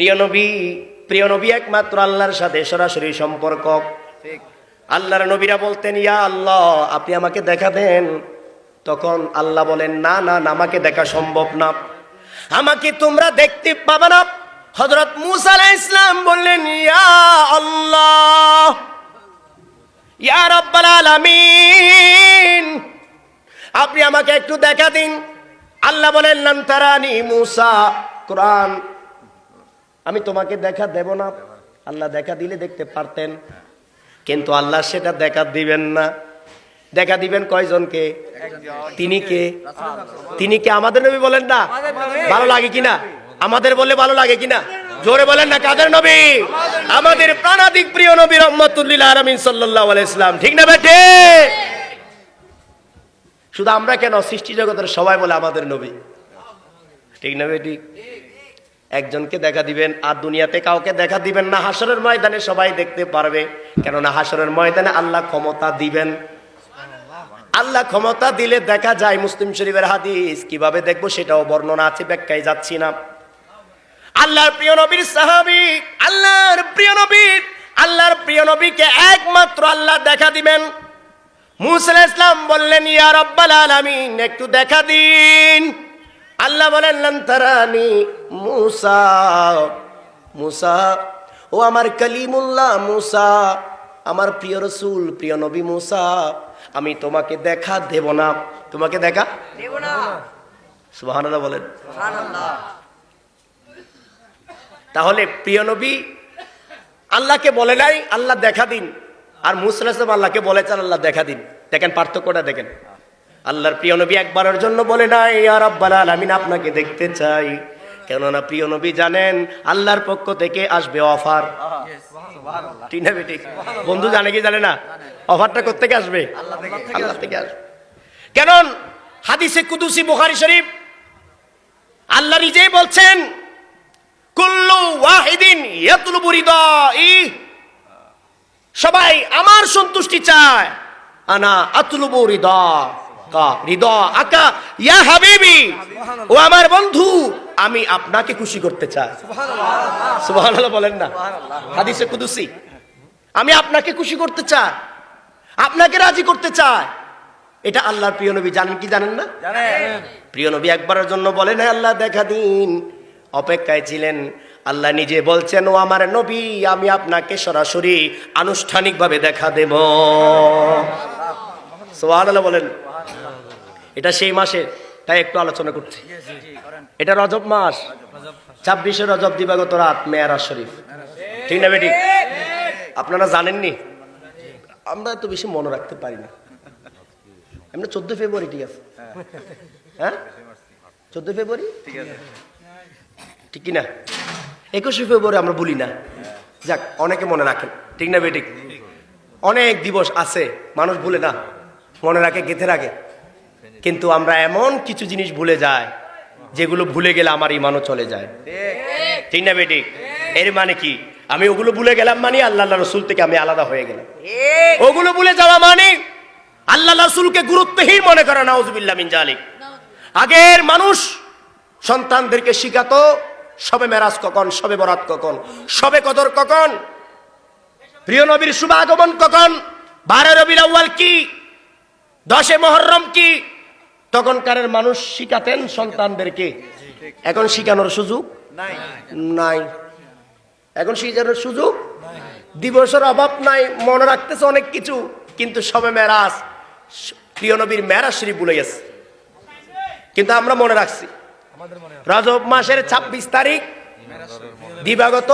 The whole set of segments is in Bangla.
প্রিয় নবী প্রিয় নবী একমাত্র আল্লাহর সাথে সরাসরি সম্পর্ক। আল্লাহর নবীরা বলতেন ইয়া আল্লাহ আপনি আমাকে দেখা দেন তখন আল্লাহ বলেন না না না আমাকে দেখা সম্ভব না। আমাকে তোমরা দেখতে পাবে না। হজরত মুসা আলাইহিস ইসলাম বললেন ইয়া আল্লাহ ইয়া রাব্বাল আলামিন আপনি আমাকে একটু দেখা দিন। আল্লাহ বলেন লান তারানি মুসা কোরআন আমি তোমাকে দেখা দেব না। আল্লাহ দেখা দিলে দেখতে পারতেন। কিন্তু আল্লাহ সেটা দেখা দিবেন না। দেখা দিবেন কয়জনকে? তিনি কে? তিনি কে? আমাদের নবী বলেন না। ভালো লাগে কিনা? আমাদের বলে ভালো লাগে কিনা? জোরে বলেন না, কাদের নবী? আমাদের প্রাণাধিক প্রিয় নবী রহমতুল্লিল আলমিন সাল্লাহ ইসলাম ঠিক না বেঠে শুধু আমরা কেন সৃষ্টি জগতের সবাই বলে আমাদের নবী? ঠিক না বেটি একজনকে দেখা দিবেন আর দুনিয়াতে কাউকে দেখা দিবেন না হাসরের ময়দানে সবাই দেখতে পারবে। কেননা হাসরের ময়দানে আল্লাহ ক্ষমতা দিবেন। আল্লাহ ক্ষমতা দিলে দেখা যায় মুসলিম শরীফের হাদিস। কীভাবে দেখব সেটাও বর্ণনা আছে, ব্যাখ্যায় যাচ্ছি না। আল্লাহর প্রিয় নবীর সাহাবি, আল্লাহর প্রিয় নবীর আল্লাহর প্রিয় নবীকে একমাত্র আল্লাহ দেখা দিবেন। মুসা ইসলাম বললেন, ইয়া রব্বাল আলামিন, একটু দেখা দিন। বলেন লান তারানি মুসা। মুসা ও আমার কালিমুল্লাহ মুসা আমার প্রিয় রসুল প্রিয় নবী মুসা আমি তোমাকে দেখা দেব না। তোমাকে দেখা দেব না। সুবহানাল্লাহ বলেন। সুবহানাল্লাহ। তাহলে প্রিয় নবী আল্লাহকে বলে নাই আল্লাহ দেখা দিন। আর মুসলাম আল্লাহকে বলেছেন আল্লাহ দেখা দিন। দেখেন পার্থক্যটা দেখেন। আল্লাহর প্রিয় নবী একবারের জন্য বলে নাই আর আব্বাল আলামিন, আপনাকে দেখতে চাই। কেননা প্রিয় নবী জানেন, আল্লাহর পক্ষ থেকে আসবে অফার। ঠিক না বেটি? বন্ধু জানে কি জানে না? অফারটা কোথেকে আসবে? আল্লাহ থেকে আসবে। কেন হাদিসে কুদুসি বুখারি শরীফ, আল্লাহ নিজেই বলছেন, কুল্লু ওয়াহিদিন ইয়াতলুবু রিদাই সবাই আমার সন্তুষ্টি চায়, আনা আতলুবু আকা। ইয়া হাবিবি ও আমার বন্ধু আমি আপনাকে খুশি করতে চাই। সুবহানাল্লাহ। বলেন না। হাদিসে কুদুসি। আমি আপনাকে খুশি করতে চাই। আপনাকে রাজি করতে চাই। এটা আল্লাহর প্রিয় নবী জানেন কি জানেন না? প্রিয় নবী একবারের জন্য বলেন আল্লাহ দেখা দিন। অপেক্ষায় ছিলেন। আল্লাহ নিজে বলছেন ও আমার নবী আমি আপনাকে সরাসরি আনুষ্ঠানিকভাবে দেখা দেব। সোহানাল্লাহ বলেন। এটা সেই মাসে তাই একটু আলোচনা করছি। এটা রজব মাস। ছাব্বিশে রজব দিবাগত রাত, মেয়ারা শরীফ। ঠিক না বেটি? আপনারা জানেননি? আমরা এত বেশি মনে রাখতে পারি না। এমনি চোদ্দ ফেব্রুয়ারি, ঠিক আছে। হ্যাঁ? চোদ্দ ফেব্রুয়ারি? ঠিক না একুশে ফেব্রুয়ারি আমরা বলি না। যাক, অনেকে মনে রাখেন। ঠিক না বেঠিক অনেক দিবস আছে, মানুষ ভুলে না। মনে রাখে গেঁথে রাখে। কিন্তু আমরা এমন কিছু জিনিস ভুলে যাই যেগুলো ভুলে গেলে আমার ইমানও চলে যায়। ঠিক না বেটি? এর মানে কি? আমি ওগুলো ভুলে গেলাম মানে আল্লাহ রসুল থেকে আমি আলাদা হয়ে গেলাম। ওগুলো ভুলে যাওয়া মানে আল্লাহ রাসূলকে গুরুত্বহীন মনে করে নাউজুবিল্লাহ মিন জালিক। আগের মানুষ সন্তানদেরকে শিখাতো সবে মেরাজ কখন সবে বরাত কখন সবে কদর কখন প্রিয় নবীর শুভ আগমন কখন বারো আউয়াল কি দশে মহরম কি? তখনকারের মানুষ শিখাতেন সন্তানদেরকে। এখন শিখানোর সুযোগ নাই। এখন শিখানোর সুযোগ? দিবসের অভাব নাই মনে রাখতেছে অনেক কিছু কিন্তু সবে মেরাজ প্রিয় নবীর মেরাজ শরীফ ভুলে গেছে। কিন্তু আমরা মনে রাখছি রজব মাসের ২৬ তারিখ দিবাগত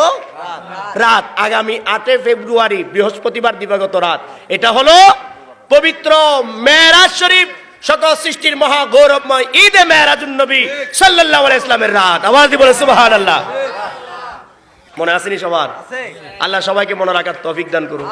রাত। আগামী আটে ফেব্রুয়ারি বৃহস্পতিবার দিবাগত রাত। এটা হলো পবিত্র মেরাজ শরীফ সকল সৃষ্টির মহা গৌরবময় ঈদে মেরাজুন নবী সাল্লাল্লাহু আলাইহি ইসলামের রাত। আওয়াজ দিয়ে বলে সুবহানাল্লাহ। মনে আসেনি সবার? আছে। আল্লাহ সবাইকে মনে রাখার তৌফিক দান করুন।